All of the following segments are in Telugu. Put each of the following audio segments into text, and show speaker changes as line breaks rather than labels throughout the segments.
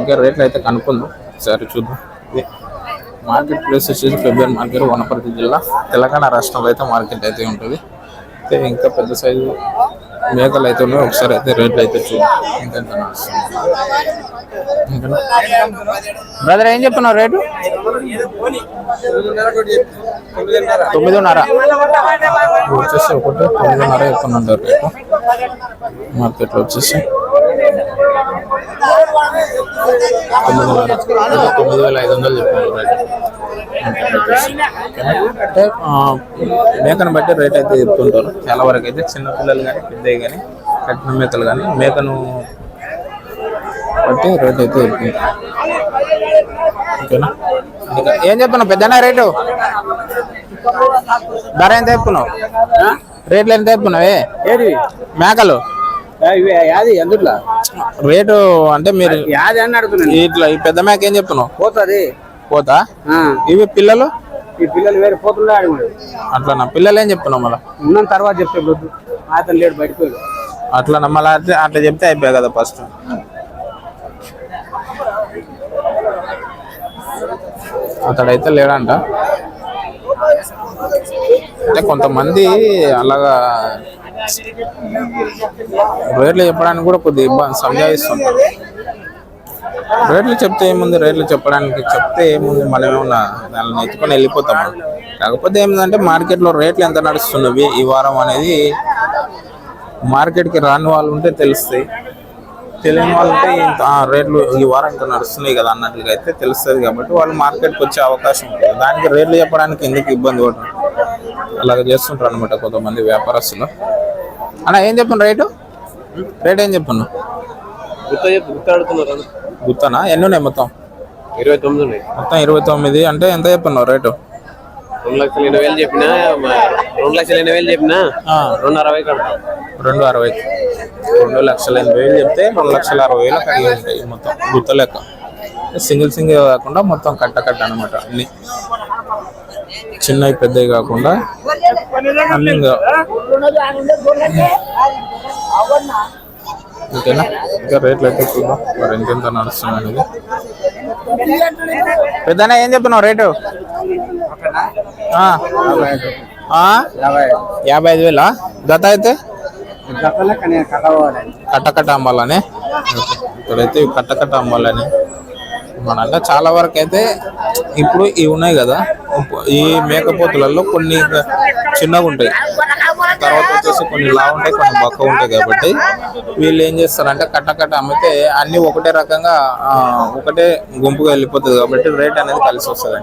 ఇంకా రేట్లు అయితే కనుక్కుందాం. ఒకసారి చూద్దాం. మార్కెట్ ప్లేస్ వచ్చేసి ఫిబ్రవరి మార్కెట్ వనపర్తి జిల్లా. తెలంగాణ రాష్ట్రంలో అయితే మార్కెట్ అయితే ఉంటుంది. అయితే ఇంకా పెద్ద సైజు మేకలు అయితే ఉన్నాయి. ఒకసారి అయితే రేట్లు అయితే చూద్దాం. ఇంకెంత బ్రదర్ ఏం చెప్తున్నావు రేటు? తొమ్మిదిన్నర. వచ్చేసి ఒకటి తొమ్మిదిన్నర చెప్తున్నారు రేటు. మార్కెట్లో వచ్చేసి. తొమ్మిది వేల ఐదు వందలు చెప్పారు? అంటే మేకను బట్టి రేట్ అయితే చెప్తుంటారు. చాలా వరకు అయితే చిన్న పిల్లలు కానీ పెద్దవి కానీ కట్టిన మేకలు కానీ మేకను బట్టి రేట్ అయితే ఓకేనా? ఇంకా ఏం చెప్తున్నావు పెద్దనా రేటు? ధర ఎంత చెప్పుకున్నావు రేట్లు ఎంత చెప్పుకున్నావే
ఏది?
మేకలు?
ఇవి యాది ఎందుట్లా
రేటు అంటే మీరు
యాది అని అడుగుతున్నాను.
ఇట్లా ఈ పెద్ద మేక ఏం చెప్తున్నావు?
పోతుంది.
పోతా? ఇవి పిల్లలు?
ఈ పిల్లలు వేరే పోతుండే
అట్లా పిల్లలు ఏం చెప్తున్నావు మళ్ళీ?
ఉన్న తర్వాత చెప్తే వద్దు. అతను లేడు బయటకు
అట్లా మళ్ళీ అట్లా అట్లా చెప్తే అయిపోయాయి కదా ఫస్ట్. అతడైతే లేడంట. అంటే కొంతమంది అలాగా రేట్లు చెప్పడానికి కూడా కొద్దిగా ఇబ్బంది సంజాయిస్తుంటారు రేట్లు చెప్తే ఏముంది? రేట్లు చెప్పడానికి చెప్తే ఏముంది? మళ్ళీ ఏమన్నా దాన్ని ఎత్తుకొని వెళ్ళిపోతాం కాకపోతే ఏమిటంటే మార్కెట్లో రేట్లు ఎంత నడుస్తున్నవి ఈ వారం అనేది మార్కెట్కి రాని వాళ్ళు ఉంటే తెలుస్తాయి. తెలియని వాళ్ళు ఉంటే ఇంత రేట్లు ఈ వారం ఇంత నడుస్తున్నాయి కదా అన్నట్లుగా అయితే తెలుస్తుంది కాబట్టి వాళ్ళు మార్కెట్కి వచ్చే అవకాశం ఉంటుంది. దానికి రేట్లు చెప్పడానికి ఎందుకు ఇబ్బంది పడుతుంది అలాగ చేస్తుంటారు అనమాట కొంతమంది వ్యాపారస్తులు. అన్న ఏం చెప్పను రేటు? రేట్ ఏం చెప్పను
గుత్త చెప్పు గుత్త అడుగుతున్నారు
గుర్తానా ఎన్ని ఉన్నాయి మొత్తం?
ఇరవై తొమ్మిది ఉన్నాయి.
మొత్తం ఇరవై తొమ్మిది. అంటే ఎంత చెప్పన్నావు రేటు?
రెండు లక్షల ఎనభై వేలు చెప్పినా రెండు లక్షల ఎనభై వేలు చెప్పినా రెండు అరవై కడతాం.
రెండు అరవై. రెండు లక్షల ఎనభై వేలు చెప్తే రెండు లక్షల అరవై వేలు అడిగి ఉంటాయి మొత్తం గుత్త లెక్క. సింగిల్ సింగిల్ కాకుండా మొత్తం కట్ట కట్ట అనమాట అన్ని. చిన్నవి పెద్దవి కాకుండా అన్ని ఓకేనా? ఇంకా రేట్లు అయితే చూద్దాం. మరి ఎంతెంత నడుస్తుంది పెద్దనా ఏం చెప్తున్నావు రేటు? యాభై ఐదు వేలా? గత అయితే? కట్ట కట్ట అమ్మాలని ఇక్కడైతే ఇవి కట్ట కట్ట అమ్మాలని మన చాలా వరకు అయితే ఇప్పుడు ఇవి ఉన్నాయి కదా. ఈ మేకపోతులలో కొన్ని చిన్నగా ఉంటాయి. తర్వాత వచ్చేసి కొన్ని లా ఉంటాయి కొన్ని బక్క ఉంటాయి కాబట్టి వీళ్ళు ఏం చేస్తారంటే కట్ట కట్ట అమ్మితే అన్ని ఒకటే రకంగా ఒకటే గుంపుగా వెళ్ళిపోతుంది కాబట్టి రేట్ అనేది కలిసి వస్తుంది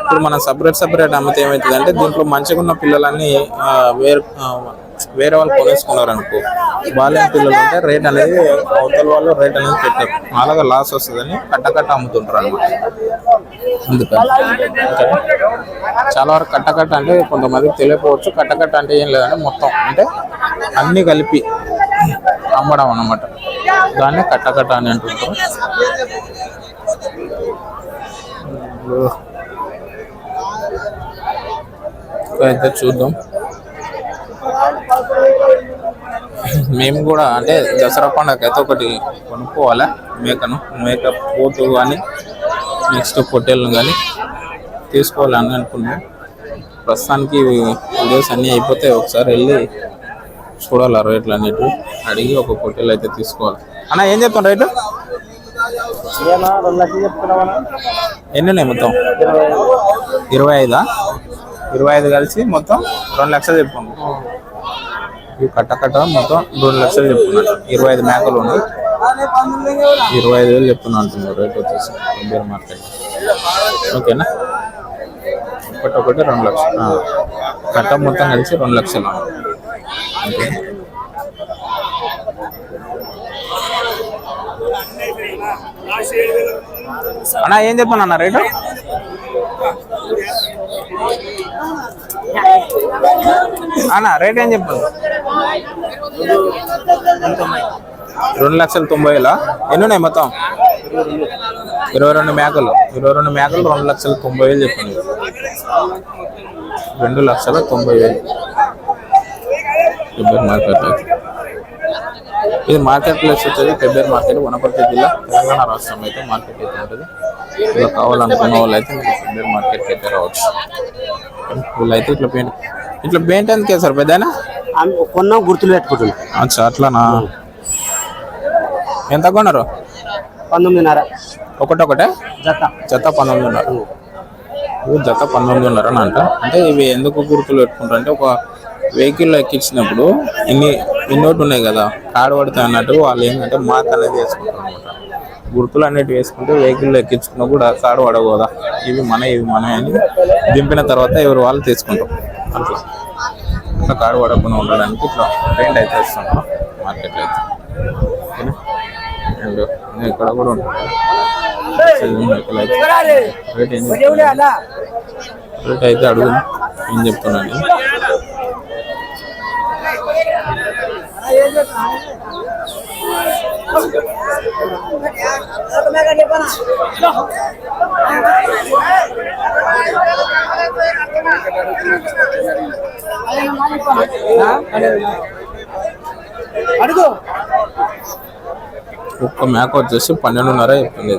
ఇప్పుడు మనం సపరేట్ సపరేట్ అమ్మితే ఏమవుతుంది అంటే దీంట్లో మంచిగా ఉన్న పిల్లలన్నీ వేరు వేరే వాళ్ళు కొనేసుకున్నారు అనుకో. బాల్యం పిల్లలు ఉంటే రేట్ అనేది అవతల వాళ్ళు రేట్ అనేది పెట్టారు. అలాగే లాస్ వస్తుందని కట్టకట్ట అమ్ముతుంటారు అనమాట అందుకని. చాలా వరకు కట్టకట్ట అంటే కొంతమందికి తెలియకపోవచ్చు. కట్టకట్ట అంటే ఏం లేదంటే మొత్తం. అంటే అన్ని కలిపి అమ్మడం అన్నమాట. దాన్ని కట్టకట్ట అని అంటుంటారు. అయితే చూద్దాం. మేము కూడా అంటే దసరా పండుగ అయితే ఒకటి కొనుక్కోవాలి? మేకను మేక పోతు కానీ నెక్స్ట్ పొట్టేళ్ళను కానీ తీసుకోవాలని అనుకున్నాం ప్రస్తుతానికి వీడియోస్ అన్నీ అయిపోతే ఒకసారి వెళ్ళి చూడాలి ఆ రేట్లు అన్నిటి అడిగి ఒక పొట్టేలు అయితే తీసుకోవాలి. అన్న ఏం చెప్తాం రేటు? ఎన్ని ఉన్నాయి మొత్తం? ఇరవై ఐదా? ఇరవై ఐదు కలిసి మొత్తం రెండు లక్షలు చెప్పుకోండి ఇవి కట్ట కట్ట మొత్తం రెండు లక్షలు చెప్తున్నారు. ఇరవై ఐదు మేకలు ఉన్నాయి. ఇరవై ఐదు వేలు చెప్తున్నా అంటున్నారు. రేట్ వచ్చేసి బేర్ మార్కెట్ ఓకేనా? ఒకటి ఒకటి రెండు లక్షలు. కట్ట మొత్తం కలిసి రెండు లక్షలు. ఓకే. అన్నా ఏం చెప్పాను అన్న రేటు? అన్న రేట్ ఏం చెప్పాను రెండు లక్షల తొంభై వేల? ఎన్ని ఉన్నాయి మొత్తం? ఇరవై రెండు మేకలు. ఇరవై రెండు మేకలు రెండు లక్షల తొంభై వేలు చెప్పండి. రెండు లక్షల తొంభై వేలు. ఇద్దరు మార్కెట్. ఇది మార్కెట్ ప్లేస్ వచ్చేది ఫిబ్రవరి మార్కెట్ వనపర్తి జిల్లా తెలంగాణ రాష్ట్రం అయితే మార్కెట్ అయితే ఉంటుంది. ఇలా కావాలనుకున్న వాళ్ళు అయితే మీరు ఫిబ్రవరి మార్కెట్కి అయితే రావచ్చు. వీళ్ళైతే ఇట్లా పెయింట్ ఇట్లా పెయింట్ ఎందుకే సార్ పెద్దనా?
కొన్నాం గుర్తులు పెట్టుకుంటుంది
అచ్చా అట్లానా? ఎంత కొన్నారు?
పంతొమ్మిదిన్నర.
ఒకటొకటే?
జత.
జత. పంతొమ్మిదిన్నర. జత పంతొమ్మిదిన్నర అని అంట? అంటే ఇవి ఎందుకు గుర్తులు పెట్టుకుంటారు? అంటే ఒక వెహికల్ ఎక్కించినప్పుడు ఇన్ని ఇన్నోటి ఉన్నాయి కదా కాడు పడతాయి అన్నట్టు వాళ్ళు ఏంటంటే మార్క్ అనేది వేసుకుంటారు అనమాట గుర్తులు అనేవి వేసుకుంటే వెహికల్ ఎక్కించుకున్నా కూడా కాడు పడకూడదా ఇవి మన ఇవి మన అని దింపిన తర్వాత ఎవరు వాళ్ళు తీసుకుంటాం అట్లా ఇట్లా కారు పడకుండా ఉండడానికి ఇట్లా పెయింట్ అయితే వేస్తుంటాం మార్కెట్లో అయితే. ఓకేనా? అండ్ ఇక్కడ కూడా ఉంటుంది రేట్ అయితే అడుగు ఏం చెప్తున్నాను చెప్పనా
అడుగు.
ఒక్క మేక వచ్చేసి పన్నెండున్నర చెప్తుంది.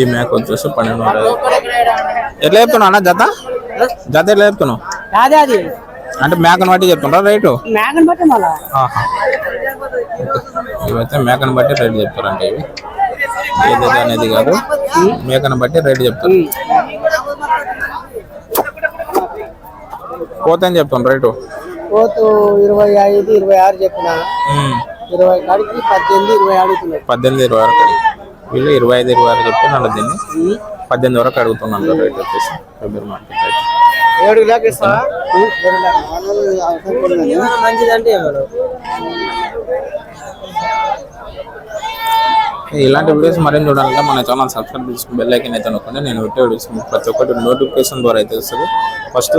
ఈ మేక వచ్చేసి పన్నెండున్నర ఎట్లా చెప్తున్నావు అన్న జత? జత ఎట్లా చెప్తున్నావు? అంటే మేకను బట్టి చెప్తుండ్రా రేటు. ఇవైతే మేకను బట్టి రేటు చెప్తారంటే ఇవి. ఏదైతే అనేది కాదు. మేకను బట్టి రేటు చెప్తారు. పోతే అని చెప్తాను రేటు?
పోతు ఇరవై ఐదు ఇరవై ఆరు చెప్పిన. ఇరవై కాడికి పద్దెనిమిది ఇరవై అడుగుతున్నాడు
పద్దెనిమిది ఇరవై వరకు వీళ్ళు ఇరవై ఐదు ఇరవై ఆరు చెప్తున్నారు దీన్ని పద్దెనిమిది వరకు అడుగుతున్నాను రేట్ వచ్చేసి. ఫిబ్రవరి మార్కెట్ రేట్.
ఏడు దాకా ఇస్తావా మంచిదంటే
ఇలాంటి వీడియోస్ మరేం చూడాలంటే మన ఛానల్ సబ్స్క్రైబ్ చేసుకుని బెల్ ఐకన్ అయితే అనుకుంటే నేను పెట్టే వీడియోస్ ప్రతి ఒక్కటి నోటిఫికేషన్ ద్వారా అయితే వస్తుంది. ఫస్ట్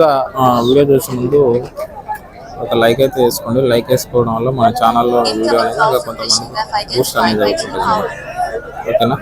వీడియో చూసే ముందు ఒక లైక్ అయితే వేసుకోండి. లైక్ వేసుకోవడం వల్ల మన ఛానల్లో వీడియో అనేది ఇంకా కొంతమంది బూస్ట్ అనేది అవుతుంది ఓకేనా